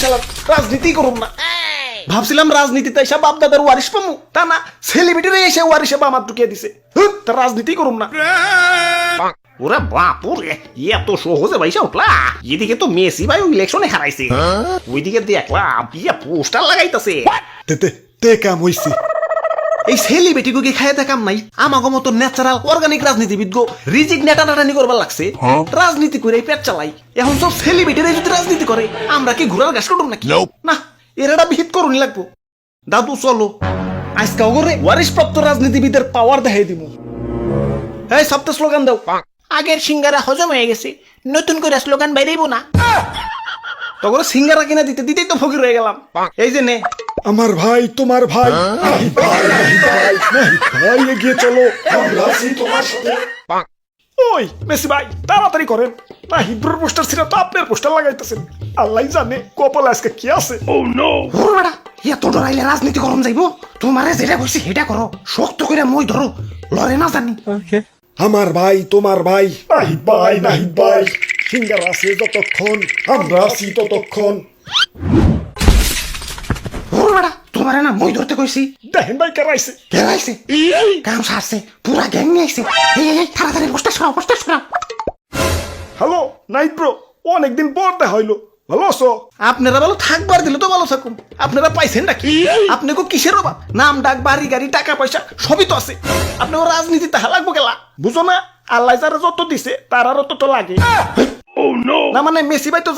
শালা রাজনীতি করুম না। ভাবছিলাম রাজনীতিতে এসে বাপ দাদার ওয়ারিস পামু। তা না সেলিব্রিটির এসে ওয়ারিসে আমার ঢুকিয়ে দিছে। তা রাজনীতি করুম না। ওরে বাপুরে এত সহজে ভাইসা উঠলা? এদিকে তো মেসি ভাই ইলেকশনে হারাইছে। ওইদিকে দেখলাম ইয়া পোস্টার লাগাইতাছে। তে তে তে কাম হইছে। এই সেলিব্রিটি গুকে খাইয়ে দেখাম নাই? আমাগো মতো ন্যাচারাল অর্গানিক রাজনীতিবিদ গো রিজিক নেটা নাটানি করবার লাগছে। রাজনীতি করে পেট চালাই। এখন সব সেলিব্রিটিরা যদি রাজনীতি করে আমরা কি ঘোরার গাছ করুন নাকি? না এরাটা বিহিত করুন লাগবো। দাদু চলো। আজকে অগরে ওয়ারিশ প্রাপ্ত রাজনীতিবিদের পাওয়ার দেখাই দিব এই সপ্তাহ স্লোগান দাও। আগের সিঙ্গারা হজম হয়ে গেছে নতুন করে স্লোগান বাইরেইব না। তখন সিঙ্গারা কিনা দিতে দিতেই তো ফকির হয়ে গেলাম। এই যে নে। আমার ভাই তোমার ভাই। ভাই নাহি ভাই ভাই এগিয়ে চলো। আমরা তোমার সাথে। ওই মেসি ভাই তাড়াতাড়ি করেন। না হিব্রুর পোস্টার ছিল তো আপনার পোস্টার লাগাইতেছেন। আল্লাহ জানে কপাল আজকে কি আছে। ওর বেটা এত ডরাইলে রাজনীতি করম যাইব। তোমারে যেটা কইছি সেটা করো। শক্ত করে মই ধরো। লড়ে না জানি। আমার ভাই তোমার ভাই। নাহি ভাই নাহি ভাই সিঙ্গার আছে যতক্ষণ আমরা আছি ততক্ষণ। তোমারে না মই ধরতে কইছি। দেখেন ভাই কারাইছে। গেলাইছে কাম সারছে পুরা গ্যাং নিয়ে আইছে। এই এই, এই তাড়াতাড়ি পোস্টার সরাও পোস্টার সরাও হ্যালো নাইট ব্রো অনেকদিন পর দেখা হইল। ভালো আছো? আপনারা ভালো থাকবার দিলে তো ভালো থাকুন আপনারা পাইছেন নাকি? আপনি কো কিসের অভাব? নাম ডাক বাড়ি গাড়ি টাকা পয়সা সবই তো আছে। আপনার রাজনীতি তাহা লাগবো গেলা বুঝো না আল্লাহ যারা যত দিছে তারারও তত লাগে। না মানে মেসি ভাই তো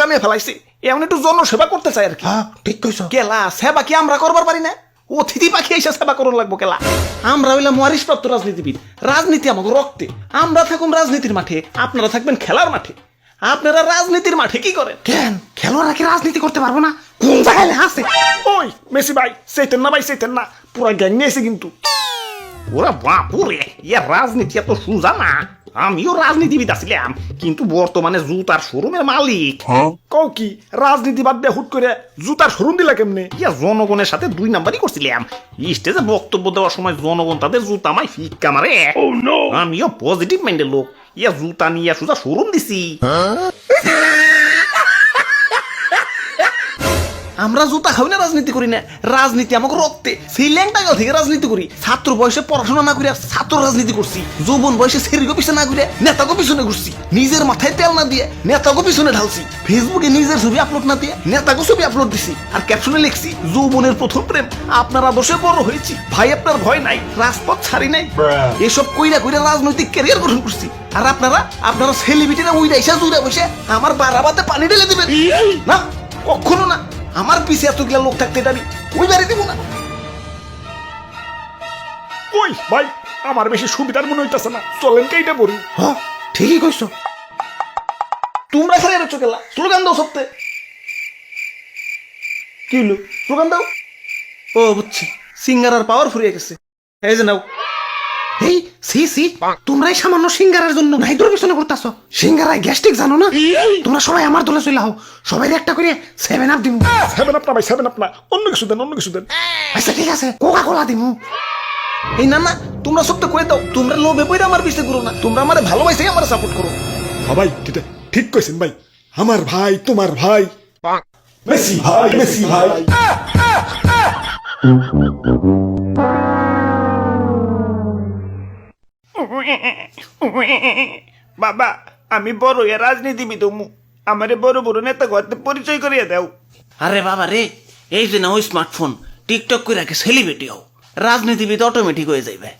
কামে ফেলাইছে। এমন একটু জনসেবা করতে চাই আর কি। হ্যাঁ ঠিক কইছো। কেলা সেবা কি আমরা করবার পারি না? অতিথি পাখি এসে সেবা করুন লাগবো কেলা। আমরা হইলাম রাজনীতিবিদ। রাজনীতি আমাদের রক্তে। আমরা থাকুন রাজনীতির মাঠে আপনারা থাকবেন খেলার মাঠে। আপনারা রাজনীতির মাঠে কি করেন? কেন? খেলোয়াড়রা কি রাজনীতি করতে পারব না? কোন জায়গায় আছে? ওই মেসি ভাই সেইতেন না ভাই সেইতেন না। পুরা গ্যাং নিয়ে এসে কিন্তু। ওরা বাপুরে ইয়া রাজনীতি এত সুজা না। আমিও রাজনীতিবিদ আছিলাম কিন্তু বর্তমানে জুতার শোরুমের মালিক। কও কি রাজনীতি বাদ দিয়ে হুট করে জুতার শোরুম দিলা কেমনে? ইয়া জনগণের সাথে দুই নাম্বারই করছিলাম। স্টেজে বক্তব্য দেওয়ার সময় জনগণ তাদের জুতা মাই ফিক্কা মারে। আমিও পজিটিভ মাইন্ডের লোক। ইয়া জুতা নিয়ে সুজা শোরুম দিছি। আমরা জুতা খাই না রাজনীতি করি না। রাজনীতি আমাকে রক্তে। সেই ল্যাংটাগাও থেকে রাজনীতি করি। ছাত্র বয়সে পড়াশোনা না করে ছাত্র রাজনীতি করছি। যৌবন বয়সে সেরিগো পিছনে না করে নেতাকে পিছনে ঘুরছি। নিজের মাথায় তেল না দিয়ে নেতাকে পিছনে ঢালছি। ফেসবুকে নিজের ছবি আপলোড না দিয়ে নেতাকে ছবি আপলোড দিছি। আর ক্যাপশনে লিখছি যৌবনের প্রথম প্রেম আপনার আদর্শে বড় হয়েছি। ভাই আপনার ভয় নাই রাজপথ ছাড়ি নাই। এসব কইরা কইরা রাজনৈতিক ক্যারিয়ার গঠন করছি। আর আপনারা আপনারা সেলিব্রিটিরা উইরা এসে জুড়ে বসে আমার বারাবাতে পানি ঢেলে দিবেন। না কখনো না। আমার পিছে এতগুলা লোক থাকতে দাঁড়ি ওই বাড়ি দেবো না। ওই ভাই আমার বেশি সুবিধার মনে হইতেছে না। চলেন কেইটা পড়ি হ্যাঁ ঠিকই কইছো। তোমরা খালি এরছো গেলা স্লোগান দাও সত্যি কি হলো স্লোগান দাও? ও বুঝছি। সিঙ্গার আর পাওয়ার ফুরিয়ে গেছে। এই যে নাও। এই সি সি তোমরাই সামান্য সিঙ্গারের জন্য নাইদুর পিছনে করতেছো সিঙ্গারায় গ্যাস্ট্রিক জানো না? তোমরা সবাই আমার দলে চলে হও সবাই একটা করে সেভেন আপ দিমু। সেভেন আপ না ভাই সেভেন আপ না। অন্য কিছু দেন অন্য কিছু দেন। আচ্ছা ঠিক আছে কোকা কোলা দিমু। এই না না তোমরা সব তো করে দাও। তোমরা লোভে পড়ে আমার পিছে করো না। তোমরা আমার ভালোবাসে আমার সাপোর্ট করো। হ্যাঁ ভাই ঠিক ঠিক কইছেন ভাই। আমার ভাই তোমার ভাই। মেসি ভাই মেসি ভাই। বাবা, আমি বড় এ রাজনীতিবিদ হমু আমারে বড় বড় নেতা করতে পরিচয় করিয়ে দাও। আরে বাবা রে, এই যে না ওই স্মার্টফোন টিকটক করে রাখে সেলিব্রিটি হও। রাজনীতিবিদ অটোমেটিক হয়ে যাইবে।